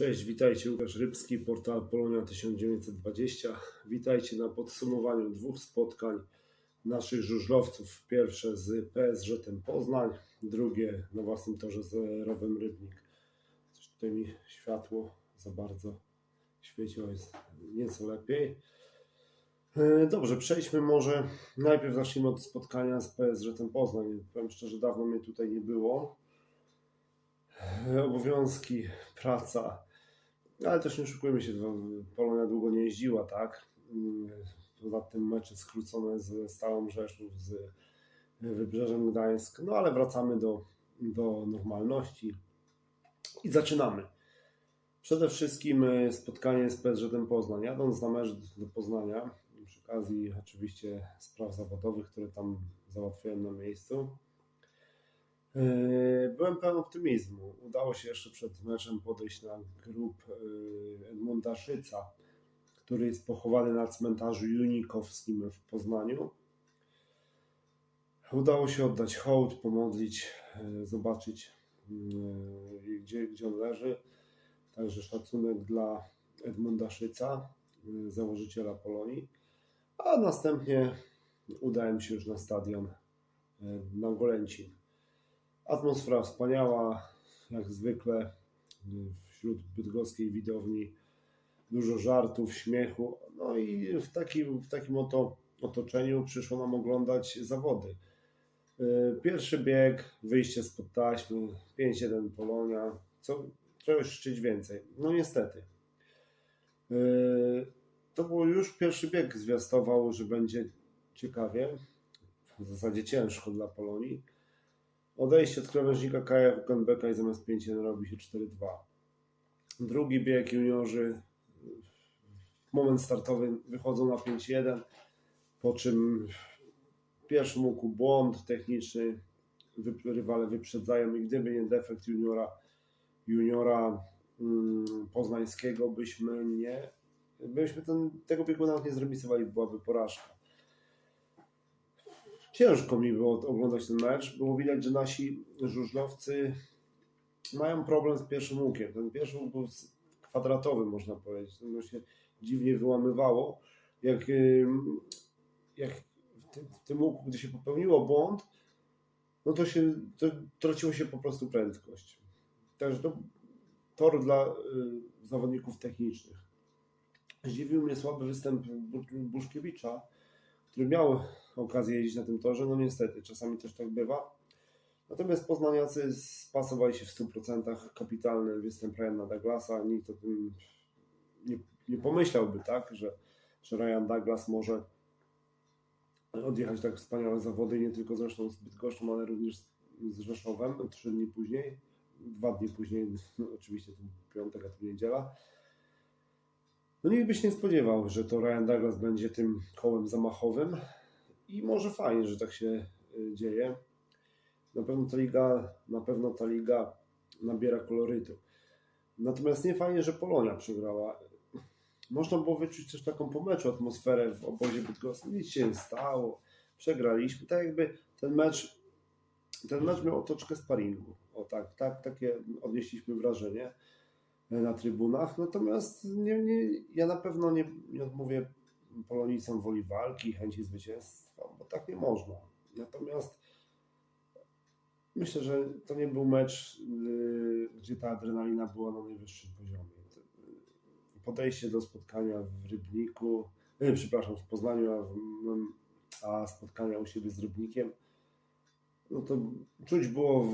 Cześć, witajcie. Łukasz Rybski, portal Polonia 1920. Witajcie na podsumowaniu dwóch spotkań naszych żużlowców. Pierwsze z Ten Poznań, drugie na własnym torze z Rowem Rybnik. Tutaj mi światło za bardzo świeciło, jest nieco lepiej. E, Dobrze, przejdźmy może. Najpierw zacznijmy od spotkania z Ten Poznań. Powiem szczerze, dawno mnie tutaj nie było obowiązki, praca. Ale też nie oszukujmy się, no, Polonia długo nie jeździła, tak? Mm, Poza tym mecze skrócone ze Stałą Rzeszów, z Wybrzeżem Gdańsk. No ale wracamy do, do normalności i zaczynamy. Przede wszystkim e, spotkanie z PSG Poznań. Jadąc na mecz do Poznania, przy okazji oczywiście spraw zawodowych, które tam załatwiałem na miejscu, Byłem pełen optymizmu. Udało się jeszcze przed meczem podejść na grób yy, Edmunda Szyca, który jest pochowany na cmentarzu Junikowskim w Poznaniu. Udało się oddać hołd, pomodlić, yy, zobaczyć gdzie, gdzie on leży. Także szacunek dla Edmunda Szyca, założyciela Polonii. A następnie udałem się już na stadion na Golęcin. Atmosfera wspaniała, jak zwykle wśród bydgoskiej widowni. Dużo żartów, śmiechu. No i w takim, w takim oto otoczeniu przyszło nam oglądać zawody. Yy, Pierwszy bieg, wyjście spod taśmy, 5-1 Polonia. Co, czegoś szczyć więcej. No niestety. Yy, To było już pierwszy bieg zwiastował, że będzie ciekawie. W zasadzie ciężko dla Polonii. Odejście od krawężnika Kaja Hukenbecka i zamiast 5-1 robi się 4-2. Drugi bieg juniorzy. Moment startowy wychodzą na 5-1, po czym w pierwszym łuku błąd techniczny. Rywale wyprzedzają i gdyby nie defekt juniora, juniora mm, poznańskiego, byśmy nie, byśmy ten, tego biegu nawet nie zremisowali, byłaby porażka. Ciężko mi było oglądać ten mecz. Było widać, że nasi żużlowcy mają problem z pierwszym łukiem. Ten pierwszy łuk był kwadratowy, można powiedzieć. To się dziwnie wyłamywało. Jak, jak w tym, łuku, gdy się popełniło błąd, no to się to traciło się po prostu prędkość. Także to tor dla y, zawodników technicznych. Zdziwił mnie słaby występ Bu- Buszkiewicza, który miał okazję jeździć na tym torze. No niestety, czasami też tak bywa. Natomiast poznaniacy spasowali się w 100%. Kapitalny występ Ryana Douglasa. Nikt o tym nie, nie pomyślałby, tak, że, że Ryan Douglas może odjechać tak wspaniałe zawody, nie tylko zresztą z Bydgoszczą, ale również z, Rzeszowem, trzy dni później, dwa dni później, no, oczywiście to piątek, a to niedziela. No nikt by się nie spodziewał, że to Ryan Douglas będzie tym kołem zamachowym i może fajnie, że tak się y, dzieje. Na pewno ta liga, na pewno ta liga nabiera kolorytu. Natomiast nie fajnie, że Polonia przegrała. Można było wyczuć też taką po meczu atmosferę w obozie bydgoskim. Nic się nie stało. Przegraliśmy. Tak jakby ten mecz, ten mecz miał otoczkę sparingu. O tak, tak, takie odnieśliśmy wrażenie na trybunach. Natomiast nie, nie, ja na pewno nie, nie odmówię Polonicom woli walki, chęci zwycięstwa, bo tak nie można. Natomiast myślę, że to nie był mecz, yy, gdzie ta adrenalina była na najwyższym poziomie. Podejście do spotkania w Rybniku, yy, przepraszam, w Poznaniu, a, a spotkania u siebie z Rybnikiem, no to czuć było w,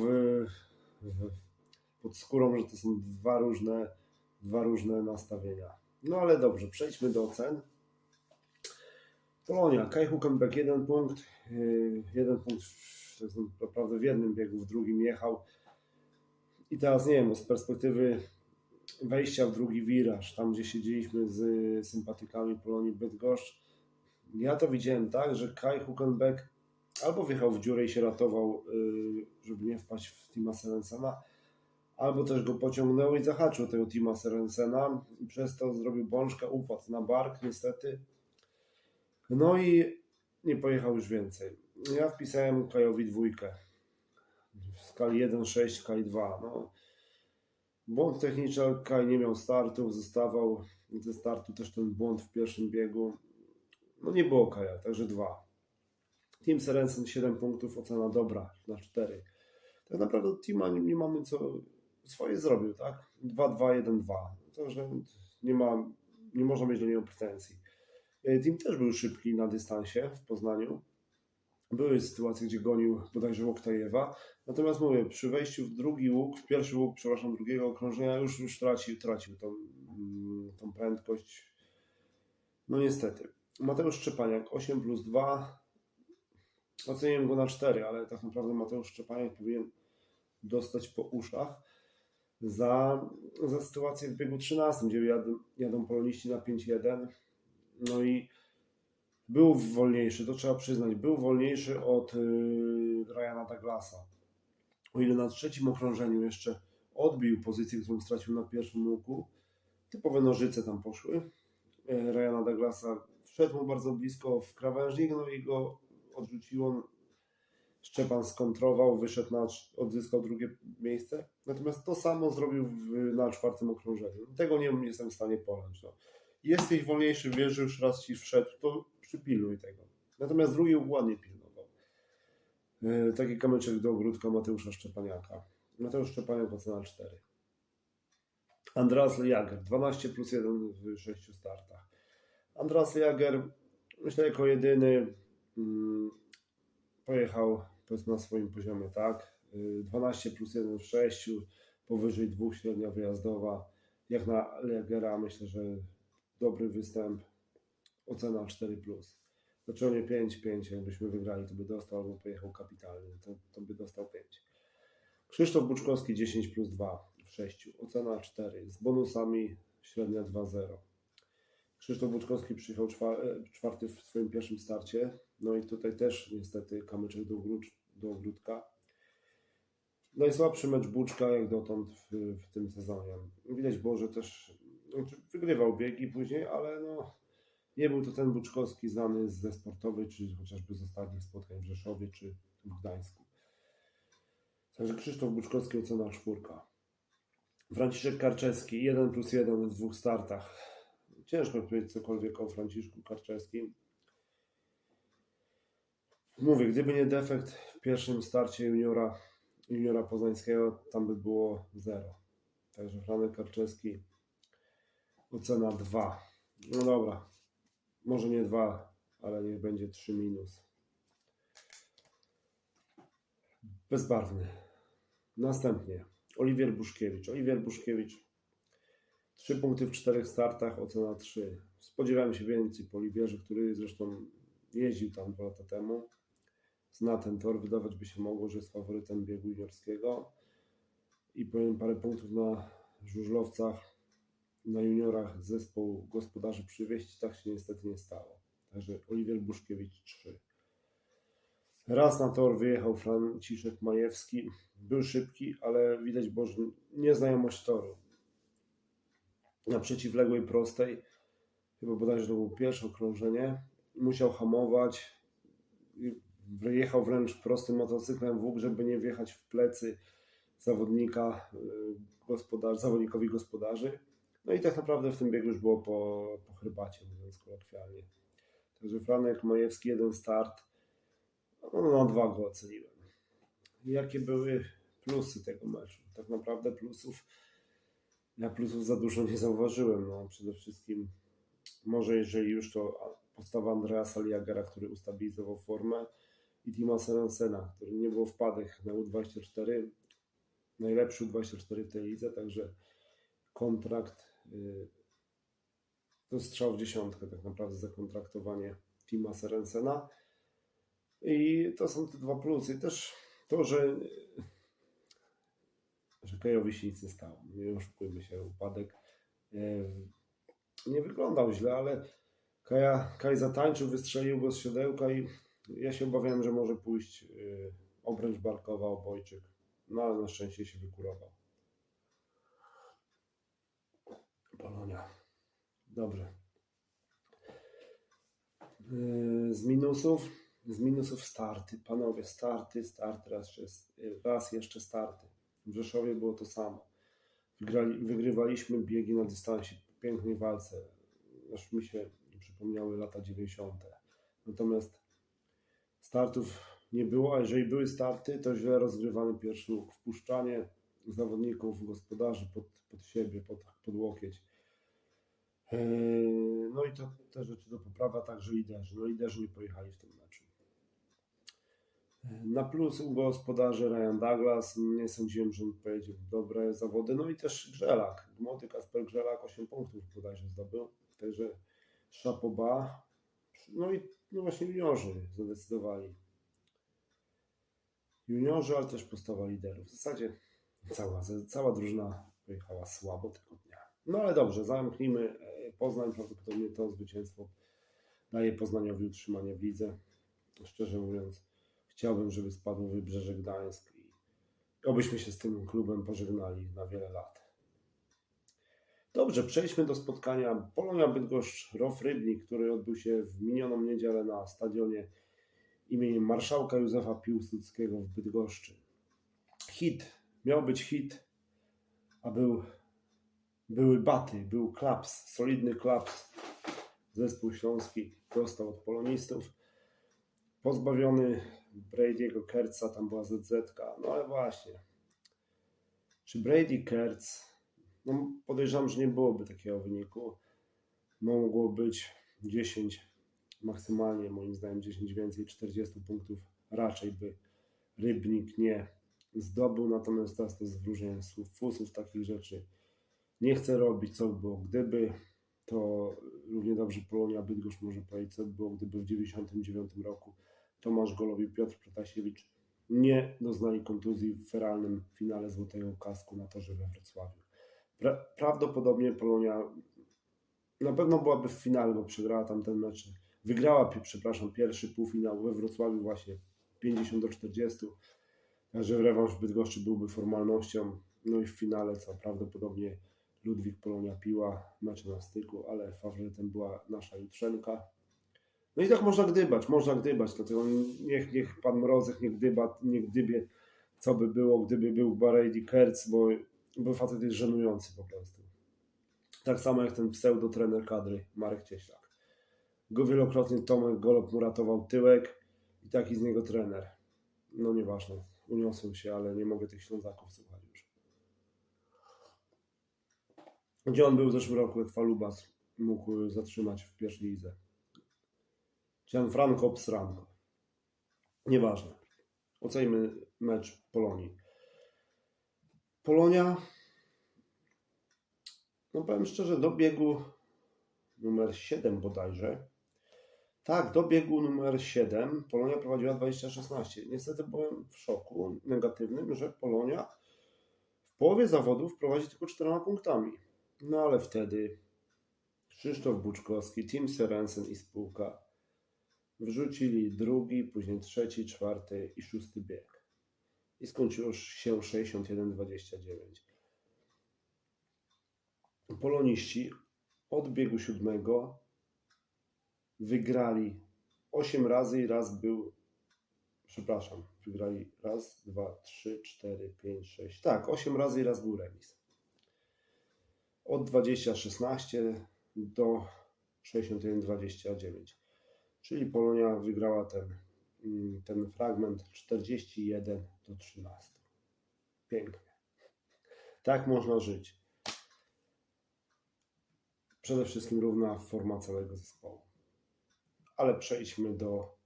w, pod skórą, że to są dwa różne, dwa różne nastawienia. No ale dobrze, przejdźmy do ocen. Polonia, Kai Hukenbeck jeden punkt, yy, jeden punkt naprawdę w jednym biegu, w drugim jechał. I teraz nie wiem, z perspektywy wejścia w drugi wiraż, tam gdzie siedzieliśmy z sympatykami Polonii Bydgoszcz, ja to widziałem tak, że Kai Hukenbeck albo wjechał w dziurę i się ratował, yy, żeby nie wpaść w Tima Serensena, albo też go pociągnęło i zahaczył tego Tima Serensena i przez to zrobił bączkę, upadł na bark niestety. No i nie pojechał już więcej. Ja wpisałem Kajowi dwójkę w skali 1,6, Kaj 2. No, Błąd techniczny, Kaj nie miał startów, zostawał ze startu też ten błąd w pierwszym biegu. No nie było Kaja, także dwa. Team Serensen 7 punktów, ocena dobra na 4. Tak naprawdę Teama nie, nie mamy co, swoje zrobił, tak? 2-2-1-2. Także nie ma, nie można mieć do niego pretensji. E, Team też był szybki na dystansie w Poznaniu. Były sytuacje, gdzie gonił bodajże Łoktajewa. Natomiast mówię, przy wejściu w drugi łuk, w pierwszy łuk, przepraszam, drugiego okrążenia już, już tracił, tracił tą, mm, tą prędkość. No niestety. Mateusz Szczepaniak 8 plus 2. Oceniłem go na 4, ale tak naprawdę Mateusz Szczepaniak powinien dostać po uszach za, za sytuację w biegu 13, gdzie jadą, jadą poloniści na 5-1. No i był wolniejszy, to trzeba przyznać, był wolniejszy od yy, Ryana Douglasa. O ile na trzecim okrążeniu jeszcze odbił pozycję, którą stracił na pierwszym łuku, typowe nożyce tam poszły. Yy, Ryana Douglasa wszedł mu bardzo blisko w krawężnik, no i go odrzuciło. Szczepan skontrował, wyszedł na, odzyskał drugie miejsce. Natomiast to samo zrobił w, na czwartym okrążeniu. Tego nie jestem w stanie pojąć. No. Jesteś wolniejszy, wiesz, że już raz ci wszedł, to przypilnuj tego. Natomiast drugi ładnie pilnował. Yy, taki kamyczek do ogródka Mateusza Szczepaniaka. Mateusz Szczepaniak ocena 4. Andras Jager, 12 plus 1 w 6 startach. Andras Jager, myślę, jako jedyny mm, pojechał powiedzmy na swoim poziomie, tak? Yy, 12 plus 1 w 6, powyżej 2 średnia wyjazdowa. Jak na Jagera myślę, że dobry występ. Ocena 4. Dlaczego nie 5, 5? Jakbyśmy wygrali, to by dostał, albo pojechał kapitalnie, to, to by dostał 5. Krzysztof Buczkowski 10 plus 2 w 6. Ocena 4. Z bonusami średnia 2,0. Krzysztof Buczkowski przyjechał e, czwarty w swoim pierwszym starcie. No i tutaj też niestety kamyczek do, ogród- do ogródka. Najsłabszy mecz Buczka jak dotąd w, w tym sezonie. Widać było, że też znaczy, wygrywał biegi później, ale no, nie był to ten Buczkowski znany ze sportowej, czy chociażby z ostatnich spotkań w Rzeszowie czy w Gdańsku. Także Krzysztof Buczkowski ocena czwórka. Franciszek Karczewski 1 plus 1 w dwóch startach. Ciężko powiedzieć cokolwiek o Franciszku Karczewskim. Mówię, gdyby nie defekt w pierwszym starcie juniora, juniora poznańskiego, tam by było 0. Także Franek Karczewski ocena 2. No dobra, może nie 2, ale niech będzie 3 minus. Bezbarwny. Następnie Oliwier Buszkiewicz. Oliwier Buszkiewicz 3 punkty w 4 startach, ocena 3. Spodziewałem się więcej po Oliwierze, który zresztą jeździł tam dwa lata temu. Zna ten tor, wydawać by się mogło, że jest faworytem biegu juniorskiego. I powiem parę punktów na żużlowcach na juniorach zespół gospodarzy przywieźć, tak się niestety nie stało. Także Oliwier Buszkiewicz 3. Raz na tor wyjechał Franciszek Majewski. Był szybki, ale widać było, że nieznajomość toru. Na przeciwległej prostej, chyba bodajże to było pierwsze okrążenie, musiał hamować. Wyjechał wręcz prostym motocyklem w łuk, żeby nie wjechać w plecy zawodnika, gospodarzy, zawodnikowi gospodarzy. No i tak naprawdę w tym biegu już było po, po herbacie, mówiąc kolokwialnie. Także Franek Majewski, jeden start. No, na dwa go oceniłem. Jakie były plusy tego meczu? Tak naprawdę plusów, ja plusów za dużo nie zauważyłem. No, przede wszystkim, może jeżeli już to postawa Andreasa Liagera, który ustabilizował formę i Tima Serensena, który nie był wpadek na U24, najlepszy U24 w tej lidze, także kontrakt y, to strzał w dziesiątkę tak naprawdę zakontraktowanie Tima Serensena i to są te dwa plusy. Też to, że że Kajowi się nic nie stało. Nie oszukujmy się, upadek y, nie wyglądał źle, ale Kaja, Kaj zatańczył, wystrzelił go z siodełka i ja się obawiałem, że może pójść y, obręcz barkowa, obojczyk. No ale na szczęście się wykurował. Polonia. Dobrze. Yy, Z minusów, z minusów starty. Panowie, starty, starty, raz, jeszcze- raz jeszcze starty. W Rzeszowie było to samo. Wygrali, wygrywaliśmy biegi na dystansie, pięknej walce. Aż mi się przypomniały lata 90. Natomiast startów nie było, a jeżeli były starty, to źle rozgrywany pierwszy łuk. Wpuszczanie zawodników, gospodarzy pod, pod siebie, pod, pod łokieć. Eee, No i to te rzeczy do poprawy, a także liderzy. No liderzy nie pojechali w tym meczu. Eee, Na plus u gospodarzy Ryan Douglas. Nie sądziłem, że on pojedzie w dobre zawody. No i też Grzelak. Gmoty Kasper Grzelak 8 punktów bodajże zdobył. Także Szapoba. No i no właśnie juniorzy zadecydowali. Juniorzy, ale też postawa liderów. W zasadzie cała, cała drużyna pojechała słabo tego dnia. No ale dobrze, zamknijmy e, Poznań. Prawdopodobnie to zwycięstwo daje Poznaniowi utrzymanie w lidze. Szczerze mówiąc, chciałbym, żeby spadł Wybrzeże Gdańsk i obyśmy się z tym klubem pożegnali na wiele lat. Dobrze, przejdźmy do spotkania Polonia Bydgoszcz Rof Rybnik, który odbył się w minioną niedzielę na stadionie imieniem marszałka Józefa Piłsudskiego w Bydgoszczy. Hit, miał być hit, a był, były baty, był klaps, solidny klaps. Zespół śląski dostał od polonistów. Pozbawiony Brady'ego Kerca, tam była ZZ, no ale właśnie. Czy Brady Kerc, no podejrzewam, że nie byłoby takiego wyniku. Mogło być 10, maksymalnie moim zdaniem 10 więcej, 40 punktów raczej by Rybnik nie zdobył, natomiast teraz to jest wróżenie słów, fusów, takich rzeczy nie chcę robić, co by było gdyby, to równie dobrze Polonia Bydgoszcz może powiedzieć, co by było gdyby w 99 roku Tomasz Golow i Piotr Protasiewicz nie doznali kontuzji w feralnym finale Złotego Kasku na torze we Wrocławiu. Pra prawdopodobnie Polonia na pewno byłaby w finale, bo przegrała tam ten mecz. Wygrała, przepraszam, pierwszy półfinał we Wrocławiu właśnie 50 do 40. Także rewanż w Bydgoszczy byłby formalnością. No i w finale, co prawdopodobnie Ludwik Polonia piła, mecze na styku, ale faworytem była nasza Jutrzenka. No i tak można gdybać, można gdybać, dlatego niech, niech pan Mrozek nie gdyba, nie gdybie, co by było, gdyby był Barady Kerc, bo, bo facet jest żenujący po prostu. Tak samo jak ten pseudo-trener kadry Marek Cieślak. Go wielokrotnie Tomek Golob mu ratował tyłek i taki z niego trener. No nieważne, uniosłem się, ale nie mogę tych Ślązaków słuchać już. Gdzie on był w zeszłym roku, jak Falubas mógł zatrzymać w pierwszej lidze? Gianfranco Psranko. Nieważne. Ocenimy mecz Polonii. Polonia, no powiem szczerze, do biegu numer 7 bodajże. Tak, do biegu numer 7 Polonia prowadziła 2016. Niestety byłem w szoku negatywnym, że Polonia w połowie zawodów prowadzi tylko czterema punktami. No ale wtedy Krzysztof Buczkowski, Tim Serensen i spółka wrzucili drugi, później trzeci, czwarty i szósty bieg. I skończyło się 61-29. Poloniści od biegu siódmego wygrali 8 razy i raz był, przepraszam, wygrali raz, dwa, trzy, cztery, pięć, sześć, tak, 8 razy i raz był remis. Od 20-16 do 61-29. Czyli Polonia wygrała ten, mm, ten fragment 41 do 13. Pięknie. Tak można żyć. Przede wszystkim równa forma całego zespołu. Ale przejdźmy do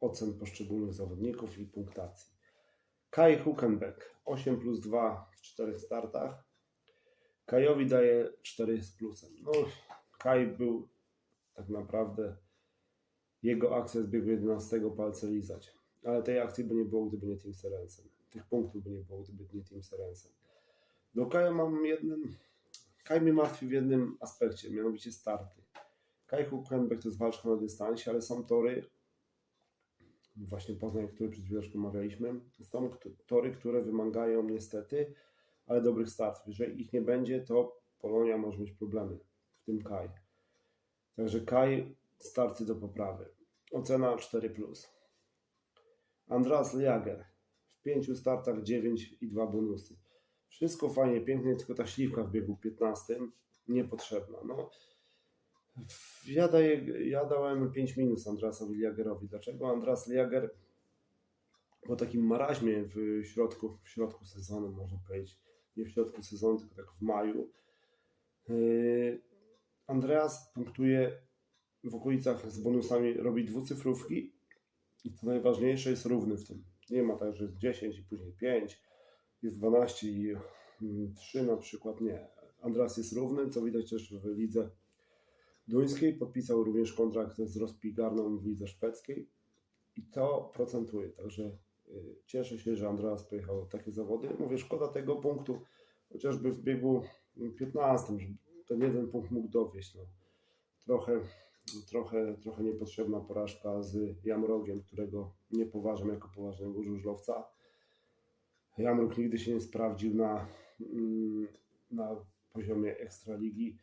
ocen poszczególnych zawodników i punktacji. Kai Huckenbeck 8 plus 2 w 4 startach. Kajowi daje 4 z plusem. No, Kaj był tak naprawdę jego akcja z biegu 11 palce lizać. Ale tej akcji by nie było, gdyby nie Tim Serensen. Tych punktów by nie było, gdyby nie Tim Serensen. Do Kaja mam jednym... Kaj mnie martwi w jednym aspekcie, mianowicie starty. Kaj Huckenbeck to jest walczka na dystansie, ale są tory, właśnie Poznań, który przed chwileczką omawialiśmy, są tory, które wymagają niestety, ale dobrych startów. Jeżeli ich nie będzie, to Polonia może mieć problemy, w tym Kaj. Także Kaj, starty do poprawy. Ocena 4+. Andreas Liager w pięciu startach 9 i 2 bonusy. Wszystko fajnie, pięknie, tylko ta śliwka w biegu 15 niepotrzebna. No, ja, daję, ja dałem 5 minus Andrasowi Liagerowi. Dlaczego Andras Liager po takim maraźmie w środku, w środku sezonu, można powiedzieć, nie w środku sezonu, tylko tak w maju, yy, Andreas punktuje w okolicach z bonusami, robi dwucyfrówki i to najważniejsze jest równy w tym. Nie ma tak, że jest 10 i później 5, jest 12 i mm, 3 na przykład, nie. Andreas jest równy, co widać też w lidze duńskiej. Podpisał również kontrakt z Rospigarną w lidze szwedzkiej i to procentuje. Także y, cieszę się, że Andreas pojechał takie zawody. Mówię, szkoda tego punktu, chociażby w biegu 15, że ten jeden punkt mógł dowieść. No. Trochę, trochę, trochę niepotrzebna porażka z Jamrogiem, którego nie poważam jako poważnego żużlowca. Jamruk nigdy się nie sprawdził na, mm, na poziomie ekstraligi.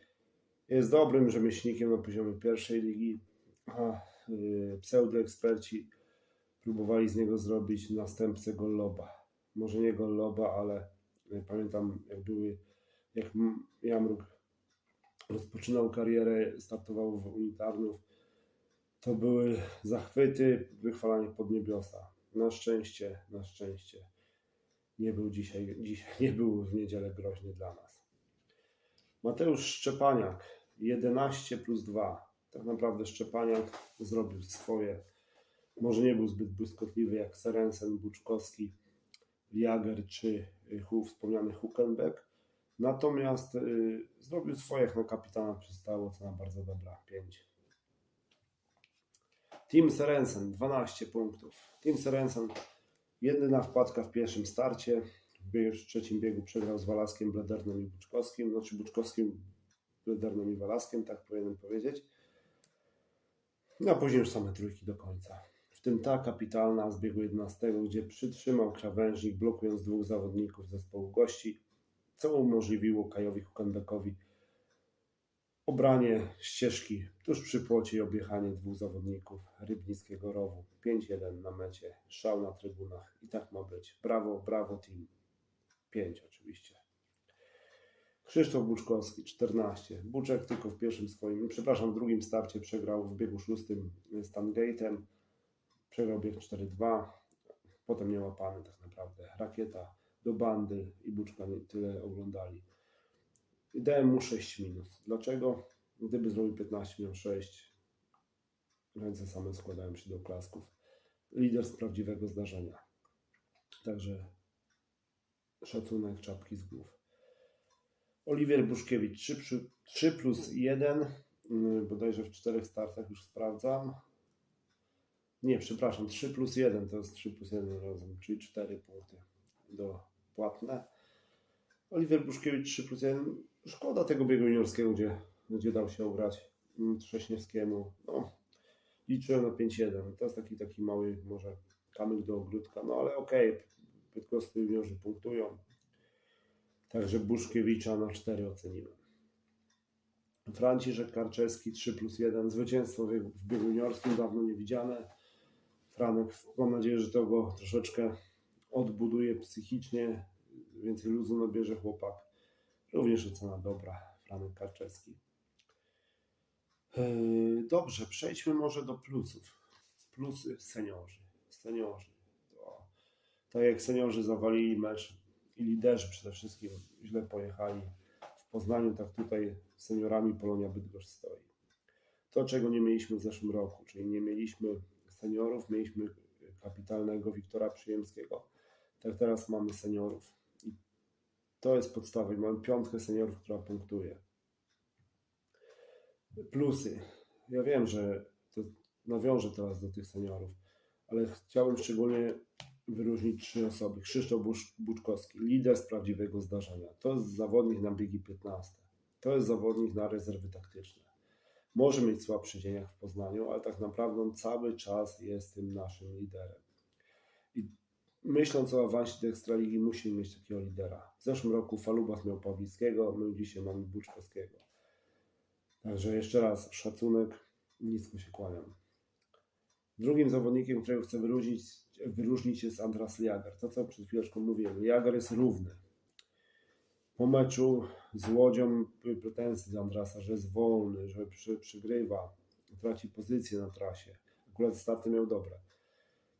Jest dobrym rzemieślnikiem na poziomie pierwszej ligi. A y, pseudoeksperci próbowali z niego zrobić następcę Golloba. Może nie Golloba, ale y, pamiętam jak były, jak Jamruk rozpoczynał karierę, startował w Unitarnów, to były zachwyty, wychwalanie pod niebiosa. Na szczęście, na szczęście nie był dzisiaj, dzisiaj nie był w niedzielę groźny dla nas. Mateusz Szczepaniak 11 plus 2. Tak naprawdę Szczepaniak zrobił swoje. Może nie był zbyt błyskotliwy jak Serensen, Buczkowski, Jager czy wspomniany Huckenbeck. Natomiast y, zrobił swoje jak na kapitana przystało, cena bardzo dobra 5. Team Serensen 12 punktów. Team Serensen jedyna wpadka w pierwszym starcie. W trzecim biegu przegrał z Walaskiem, Bledernem i Buczkowskim. Znaczy Buczkowskim, Bledernem i Walaskiem, tak powinienem powiedzieć. No a później już same trójki do końca. W tym ta kapitalna z biegu 11, gdzie przytrzymał krawężnik, blokując dwóch zawodników zespołu gości, co umożliwiło Kajowi Hukenbeckowi obranie ścieżki tuż przy płocie i objechanie dwóch zawodników Rybnickiego Rowu. 5-1 na mecie, szał na trybunach i tak ma być. Brawo, brawo team. 5 oczywiście. Krzysztof Buczkowski 14. Buczek tylko w pierwszym swoim, przepraszam, w drugim starcie przegrał w biegu szóstym z Tangate'em. Przegrał bieg 4-2. Potem nie łapany tak naprawdę. Rakieta do bandy i Buczka tyle oglądali. Dałem mu 6 minus. Dlaczego? Gdyby zrobił 15, miał 6. Ręce same składają się do klasków. Lider z prawdziwego zdarzenia. Także szacunek czapki z głów. Oliwier Buszkiewicz 3, przy- 3 plus 1. mm, Bodajże w czterech startach już sprawdzam. Nie, przepraszam, 3 plus 1 to jest 3 plus 1 razem, czyli 4 punkty do płatne. Oliwier Buszkiewicz 3 plus 1. Szkoda tego biegu juniorskiego, gdzie, gdzie dał się obrać mm, Trześniewskiemu. No, liczyłem na 5-1. To jest taki, taki mały może kamyk do ogródka, no ale okej, Bydgoscy juniorzy punktują. Także Buszkiewicza na 4 oceniłem. Franciszek Karczewski 3 plus 1. Zwycięstwo w biegu juniorskim dawno nie widziane. Franek, mam nadzieję, że to go troszeczkę odbuduje psychicznie, więcej luzu nabierze chłopak. Również ocena dobra, Franek Karczewski. Yy, Dobrze, przejdźmy może do plusów. Plusy seniorzy. Seniorzy. To, tak jak seniorzy zawalili mecz i liderzy przede wszystkim źle pojechali w Poznaniu, tak tutaj seniorami Polonia Bydgoszcz stoi. To, czego nie mieliśmy w zeszłym roku, czyli nie mieliśmy seniorów, mieliśmy kapitalnego Wiktora Przyjemskiego, tak teraz mamy seniorów. I to jest podstawa. I Mamy piątkę seniorów, która punktuje. Plusy. Ja wiem, że to nawiążę teraz do tych seniorów, ale chciałbym szczególnie wyróżnić trzy osoby. Krzysztof Buczkowski, lider z prawdziwego zdarzenia. To jest zawodnik na biegi 15. To jest zawodnik na rezerwy taktyczne. Może mieć słabszy dzień jak w Poznaniu, ale tak naprawdę on cały czas jest tym naszym liderem. Myśląc o awansie do Ekstraligi, musimy mieć takiego lidera. W zeszłym roku Falubas miał Pawlickiego, my dzisiaj mamy Buczkowskiego. Także jeszcze raz szacunek, nisko się kłaniam. Drugim zawodnikiem, którego chcę wyróżnić, wyróżnić jest Andras Liager. To, co przed chwileczką mówiłem. Liager jest równy. po meczu z Łodzią były pretensje do Andrasa, że jest wolny, że przy, przygrywa, traci pozycję na trasie. Akurat starty miał dobre.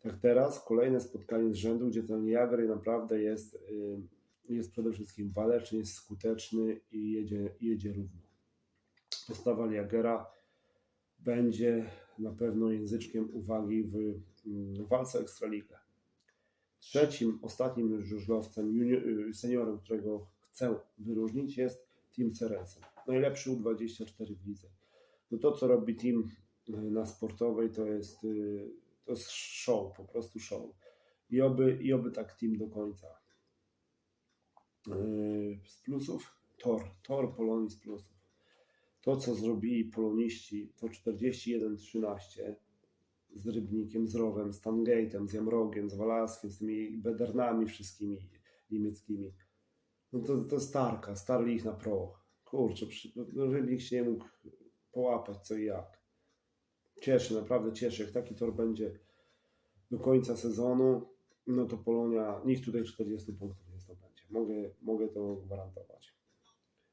Tak teraz kolejne spotkanie z rzędu, gdzie ten Jager naprawdę jest, y, jest przede wszystkim waleczny, jest skuteczny i jedzie, jedzie równo. Postawa Jagera będzie na pewno języczkiem uwagi w mm, walce Ekstraligę. Trzecim, ostatnim żużlowcem, y, seniorem, którego chcę wyróżnić jest Team Cerecen. Najlepszy U24 w lidze. No to, co robi team y, na sportowej, to jest, to jest show, po prostu show. I oby, I oby tak team do końca. Yy, Z plusów Tor, Tor Polonii z plusów. To, co zrobili poloniści, to 41-13 z Rybnikiem, z Rowem, z Tangate'em, z Jamrogiem, z Walaskiem, z tymi Bedernami wszystkimi niemieckimi. No to, to starka, starli ich na proch. Kurczę, przy- no Rybnik się nie mógł połapać co i jak. Cieszy, naprawdę cieszy. Jak taki tor będzie do końca sezonu, no to Polonia, nikt tutaj 40 punktów nie zdobędzie. Mogę, mogę to gwarantować.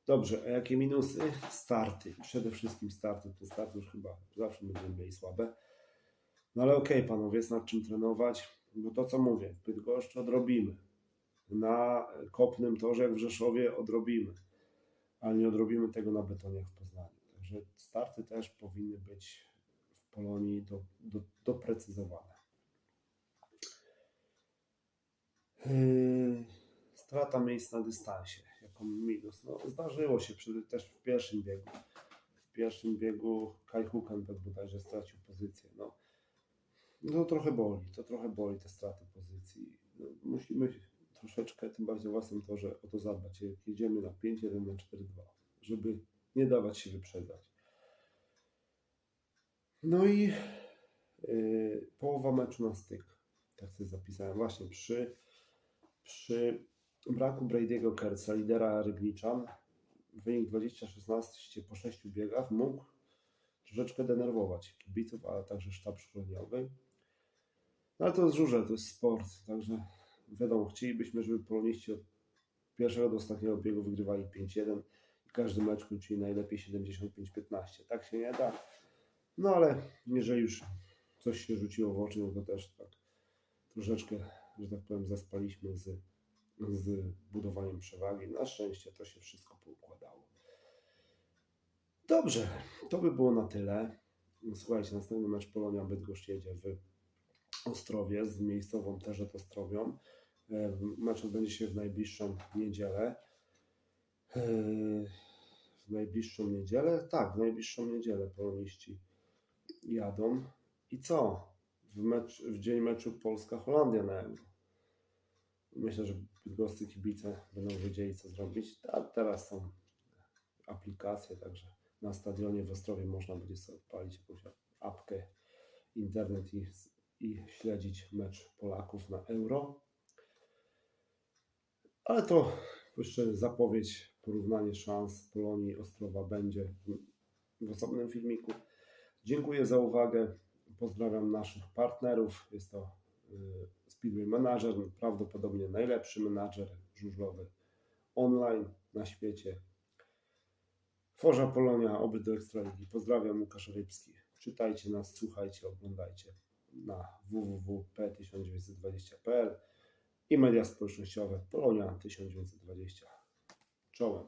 Dobrze, a jakie minusy? Starty. Przede wszystkim starty. Te starty już chyba zawsze będziemy mieli słabe. No ale okej, panowie, jest nad czym trenować. Bo to, co mówię, w Bydgoszczy odrobimy. Na kopnym torze, jak w Rzeszowie, odrobimy. Ale nie odrobimy tego na betonie w Poznaniu. Także starty też powinny być Polonii do, do, doprecyzowane. Yy, Strata miejsc na dystansie jako minus. No, zdarzyło się przy, też w pierwszym biegu. W pierwszym biegu Kai Hukenberg bodajże stracił pozycję. No, no trochę boli, to trochę boli te straty pozycji. No, musimy troszeczkę, tym bardziej własnym torze, o to zadbać. Jedziemy na 5-1 na 4-2, żeby nie dawać się wyprzedzać. No i yy, połowa meczu na styk. Tak sobie zapisałem. Właśnie przy, przy braku Brady'ego Kerca, lidera Rybniczan, wynik 20-16 po 6 biegach mógł troszeczkę denerwować kibiców, ale także sztab szkoleniowy. No ale to jest żużel, to jest sport, także wiadomo, chcielibyśmy, żeby poloniści od pierwszego do ostatniego biegu wygrywali 5-1 i każdy mecz kończyli najlepiej 75-15. Tak się nie da. No ale jeżeli już coś się rzuciło w oczy, no to też tak troszeczkę, że tak powiem, zaspaliśmy z, z budowaniem przewagi. Na szczęście to się wszystko poukładało. Dobrze, to by było na tyle. Słuchajcie, następny mecz Polonia Bydgoszcz jedzie w Ostrowie z miejscową też Ostrowią. E, Mecz odbędzie się w najbliższą niedzielę. E, W najbliższą niedzielę? Tak, w najbliższą niedzielę poloniści jadą. I co? W, mecz, w dzień meczu Polska-Holandia na Euro. Myślę, że bydgoscy kibice będą wiedzieli, co zrobić. A teraz są aplikacje, także na stadionie w Ostrowie można będzie sobie odpalić jakąś apkę, internet i, i śledzić mecz Polaków na Euro. Ale to jeszcze zapowiedź, porównanie szans Polonii Ostrowa będzie w, w osobnym filmiku. Dziękuję za uwagę. Pozdrawiam naszych partnerów. Jest to y, Speedway Manager, prawdopodobnie najlepszy menadżer żużlowy online na świecie. Forza Polonia, oby do Ekstraligi. Pozdrawiam, Łukasz Rybski. Czytajcie nas, słuchajcie, oglądajcie na www.p1920.pl i media społecznościowe Polonia 1920. Czołem.